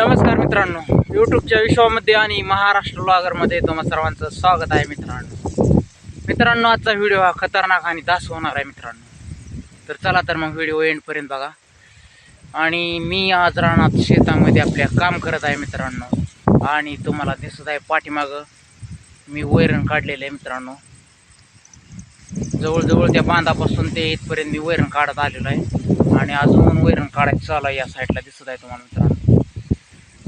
नमस्कार मित्रांनो. यूट्यूबच्या विश्वामध्ये आणि महाराष्ट्र ब्लॉगरमध्ये तुम्हा सर्वांचं स्वागत आहे मित्रांनो. मित्रांनो आजचा व्हिडिओ हा खतरनाक आणि दास होणार आहे मित्रांनो. तर चला तर मग व्हिडिओ एंडपर्यंत बघा. आणि मी आज रानात शेतामध्ये आपल्या काम करत आहे मित्रांनो. आणि तुम्हाला दिसत आहे पाठीमागं मी वैरण काढलेलं आहे मित्रांनो. जवळजवळ त्या बांधापासून ते इथपर्यंत मी वैरण काढत आलेलो आहे. आणि अजून वैरण काढायचं चालू आहे या साईडला दिसत आहे तुम्हाला मित्रांनो.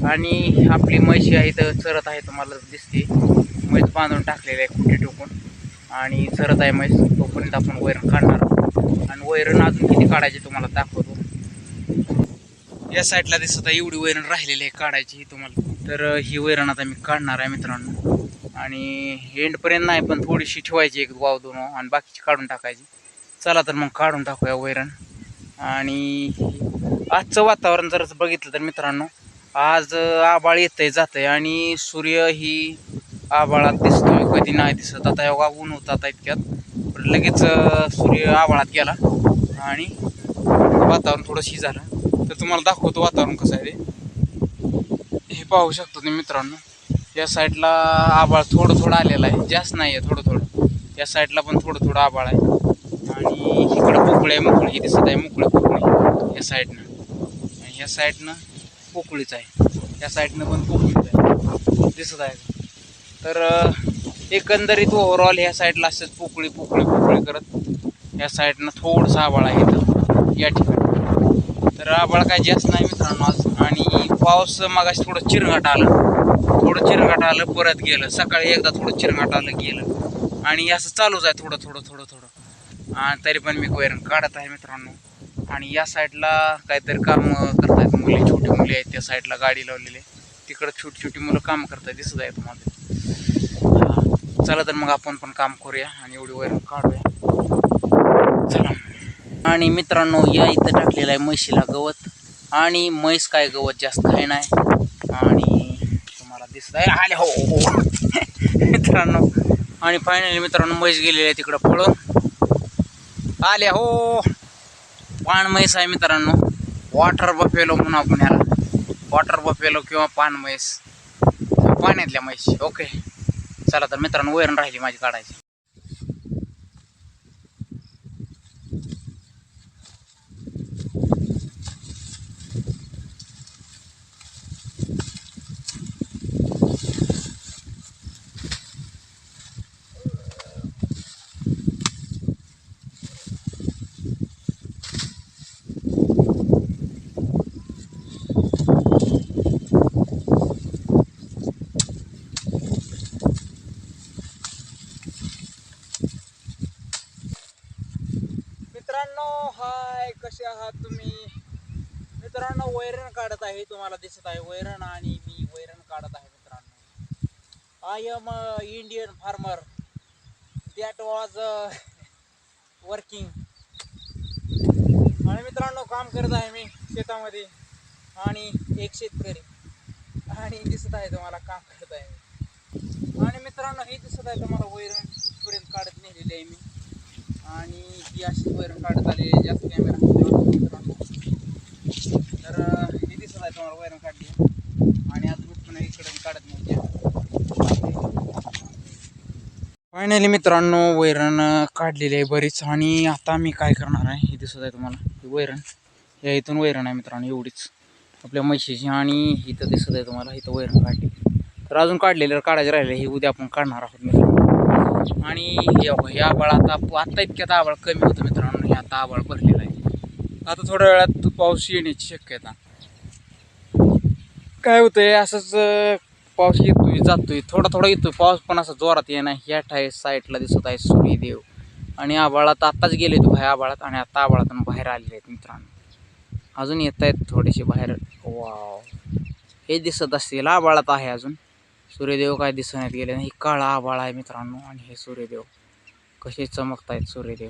आणि आपली म्हशी आहे तर चरत आहे तुम्हाला दिसते. म्हैस बांधून टाकलेली आहे कुठे टोकून आणि चरत आहे म्हैस तोपर्यंत आपण वैरण काढणार आहोत. आणि वैरण अजून किती काढायचे तुम्हाला दाखवतो. या साईडला दिसत आहे एवढी वैरण राहिलेली आहे काढायची ही तुम्हाला. तर ही वैरण आता मी काढणार आहे मित्रांनो. आणि एंडपर्यंत नाही पण थोडीशी ठेवायची एक वाव दोन आणि बाकीची काढून टाकायची. चला तर मग काढून टाकूया वैरण. आणि आजचं वातावरण जर बघितलं तर मित्रांनो आज आबाळ येतंय जातंय आणि सूर्य ही आबाळात दिसतोय. कधी नाही दिसत. आता एवढा ऊन होता आता इतक्यात. पण लगेच सूर्य आबाळात गेला आणि वातावरण थोडंशी झालं. तर तुम्हाला दाखवतो वातावरण कसं आहे ते. हे पाहू शकतो तुम्ही मित्रांनो. या साईडला आबाळ थोडं थोडं आलेलं आहे. जास्त नाही आहे थोडं थोडं. या साईडला पण थोडं थोडं आबाळ आहे. आणि इकडे पोकळे आहे मोकळी. दिसत आहे मोकळं. पोकळी या साईडनं. आणि या साईडनं पोकळीच आहे. या साईडनं पण खूप आहे दिसत आहे. तर एकंदरीत ओव्हरऑल ह्या साईडला असंच पोकळी पोकळी पोकळी करत या साईडनं थोडंसं आबाळ आहे इथं. या ठिकाणी. तर आबाळ काय जास्त नाही मित्रांनो आज. आणि पाऊस मगाशी थोडं चिरघाट आलं. थोडं चिरघाट आलं परत गेलं. सकाळी एकदा थोडं चिरघाट आलं गेलं. आणि असं चालूच आहे थोडं थोडं थोडं थोडं. आणि तरी पण मी वैरण काढत आहे मित्रांनो. आणि या साईडला काहीतरी काम करतायत मुली छोटी मुली आहेत त्या साईडला गाडी लावलेली आहे. तिकडं छोटी छोटी मुलं काम करतायत दिसत आहे तुम्हाला. चला तर मग आपण पण काम करूया आणि एवढी वैर काढूया. चला. आणि मित्रांनो या इथं टाकलेलं आहे म्हशीला गवत. आणि म्हैस काय गवत जास्त आहे नाही. आणि तुम्हाला दिसत आहे. आले हो हो, हो. मित्रांनो आणि फायनली मित्रांनो म्हैस गेलेली आहे तिकडं पळून. आले हो. पान म्हैस आहे मित्रांनो. वॉटर बफेलो म्हणून आपण याला. वॉटर बफेलो किंवा पान म्हैस. पाण्यातल्या म्हैस. ओके चला तर मित्रांनो वैरण राहिली माझी काढायची मित्रांनो हाय कसे आहात तुम्ही मित्रांनो वैरण मला दिसत आहे वैरण आणि मी वैरण काढत आहे मित्रांनो. I am Indian farmer that was working आणि मित्रांनो काम करत आहे मी शेतामध्ये. आणि एक शेतकरी. आणि दिसत आहे तुम्हाला काम करत आहे आणि मित्रांनो हे दिसत आहे तुम्हाला वैरण इथपर्यंत काढत नेलेली आहे मी. आणि ही अशी वैरण काढत आली जास्त कॅमेरा मित्रांनो. तर आहे तुम्हाला वैरण काढली. आणि आता पुन्हा इकडून काढत नाही फायनली मित्रांनो वैरण काढलेले काढलेली आहे बरीच. आणि आता मी काय करणार आहे हे दिसत आहे तुम्हाला. हे वैरण. या इथून वैरण आहे मित्रांनो एवढीच. आपल्या म्हशीची आणि इथं दिसत आहे तुम्हाला इथं वैरण काढली तर अजून काढलेलं काढायचे राहिले हे उद्या आपण काढणार आहोत मित्रांनो. आणि हे बघा, हे आबाळ आता आत्ता इतक्यात आबाळ कमी होतं मित्रांनो हे आता आबाळ भरलेलं आहे. आता थोड्या वेळात पाऊस येण्याची शक्यता. काय होतंय असंच अं, पाऊस येतोय जातोय. थोडा थोडा येतोय पाऊस पण असा जोरात येणार ह्या ठाय साईडला दिसत आहे सूर्यदेव. आणि आबाळात आत्ताच गेले तो बाहेर आबाळात आणि आता आबाळातून बाहेर आलेले आहेत मित्रांनो. अजून येत आहेत थोडेसे बाहेर. वाव. हे दिसत असतील आबाळात आहे अजून. सूर्यदेव काय दिसण्यात गेले नाही. काळा आबाळ आहे मित्रांनो आणि हे सूर्यदेव. कसे चमकतायत सूर्यदेव.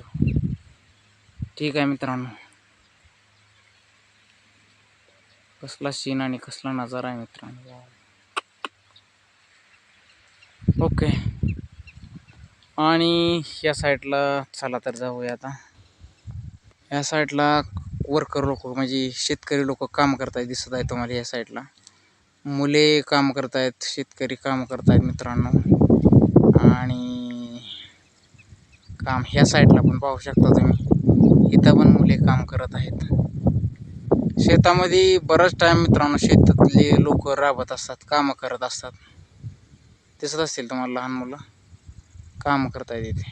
ठीक आहे मित्रांनो. कसला सीन आणि कसला नजारा आहे मित्रांनो. ओके आणि या साईडला चला तर जाऊया आता. या साईडला वर्कर लोक म्हणजे शेतकरी लोक काम करताय दिसत आहे तुम्हाला या साईडला मुले काम करतायत शेतकरी काम करतायत मित्रांनो. आणि काम ह्या साईडला पण पाहू शकता तुम्ही. इथं पण मुले काम करत आहेत. शेतामध्ये बराच टाइम मित्रांनो शेतातले लोक राबत असतात कामं करत असतात. दिसत असतील तुम्हाला लहान मुलं? काम करतायत इथे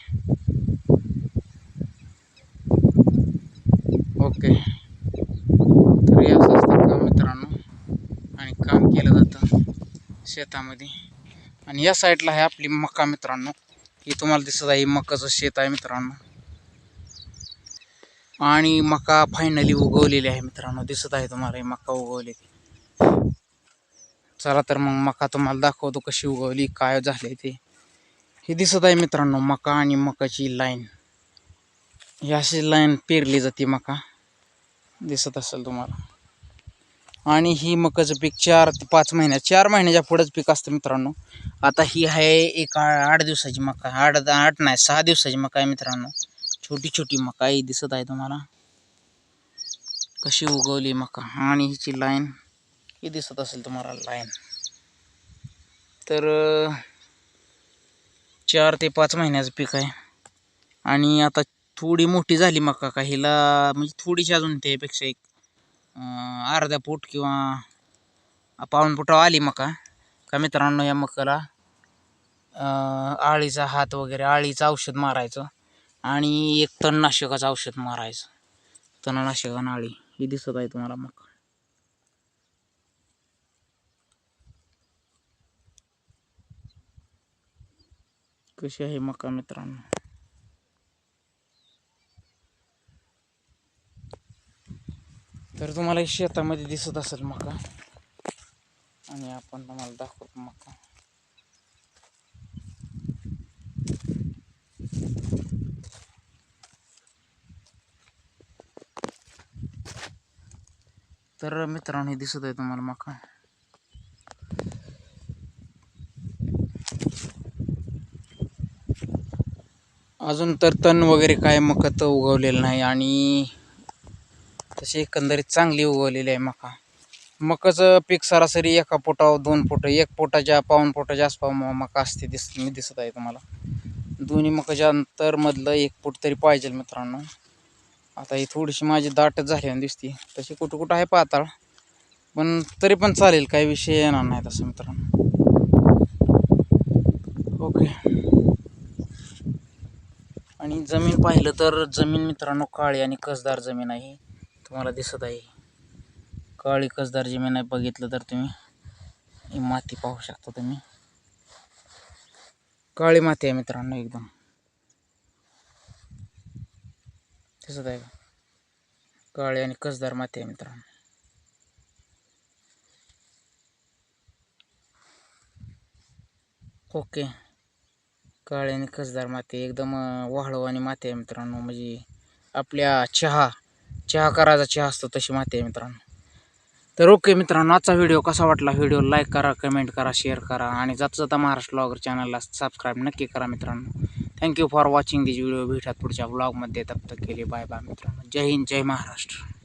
ओके. तर हे असं असतं काम मित्रांनो. आणि काम केलं जातं शेतामध्ये. आणि या साईडला आहे आपली मका मित्रांनो. ही तुम्हाला दिसत आहे मकाचं शेत आहे मित्रांनो. आणि मका फायनली उगवलेली आहे मित्रांनो. दिसत आहे तुम्हाला ही मका उगवलेली. चला तर मग मका तुम्हाला दाखवतो कशी उगवली काय झाले ते. हे दिसत आहे मित्रांनो मका आणि मकाची लाईन ही अशी लाईन पेरली जाते मका. दिसत असेल तुम्हाला. आणि ही मकाचं पीक चार ते पाच महिन्यात चार महिन्याच्या पुढंच पीक असतं मित्रांनो. आता ही आहे एका आठ दिवसाची मका आठ आठ नाही सहा दिवसाची मका आहे मित्रांनो. छोटी छोटी मका ही दिसत आहे तुम्हाला. कशी उगवली मका. आणि हिची लाईन ही दिसत असेल तुम्हाला लाईन तर चार ते पाच महिन्याचं पीक आहे. आणि आता थोडी मोठी झाली मका का हिला म्हणजे थोडीशी अजून त्यापेक्षा एक अर्धा फूट किंवा पाऊण फुटावर आली मका. का मित्रांनो या मकाला आळीचा हात वगैरे आळीचं औषध मारायचं. आणि एक तणनाशकाचं औषध मारायचं. तणनाशक नाळी ही दिसत आहे तुम्हाला मग. कशी आहे मका मित्रांनो? तर तुम्हाला शेतामध्ये दिसत असेल मका. आणि आपण तुम्हाला दाखवतो मका. तर मित्रांनो हे दिसत आहे तुम्हाला मका. अजून तर तण वगैरे काय मकत उगवलेलं नाही आणि तशी एकंदरीत चांगली उगवलेली आहे मका. मकाचं पीक सरासरी एका पोटावर दोन पोटं एक पोटाच्या पाऊन पोटाच्या आसपास मका असते दिस मी दिसत आहे तुम्हाला. दोन्ही मकाच्या अंतरमधलं एक फूट तरी पाहिजे मित्रांनो. आता ही थोडीशी माझी दाटच झाली आणि दिसते. तशी कुठं कुठं आहे पाताळ. पण तरी पण चालेल काही विषय येणार नाही तसं मित्रांनो. ओके. आणि जमीन पाहिलं तर जमीन मित्रांनो काळी आणि कसदार जमीन आहे. तुम्हाला दिसत आहे. काळी कसदार जमीन आहे बघितलं तर तुम्ही. ही माती पाहू शकता तुम्ही. काळी माती आहे मित्रांनो एकदम. दिसत आहे का? काळी आणि कसदार माती आहे मित्रांनो. ओके. काळी आणि कसदार माती एकदम वाहळू आणि माती आहे मित्रांनो. म्हणजे आपल्या चहा चहा करायचा चहा असतो तशी माती आहे मित्रांनो. तर ओके मित्रांनो आजचा व्हिडिओ कसा वाटला? व्हिडिओ लाईक करा कमेंट करा शेअर करा आणि जाता जाता महाराष्ट्र ब्लॉगर चॅनलला सबस्क्राईब नक्की करा मित्रांनो. Thank you for watching this video भेटतात पुढच्या ब्लॉगमध्ये तब तक केले बाय बाय मित्रांनो. जय हिंद जय महाराष्ट्र.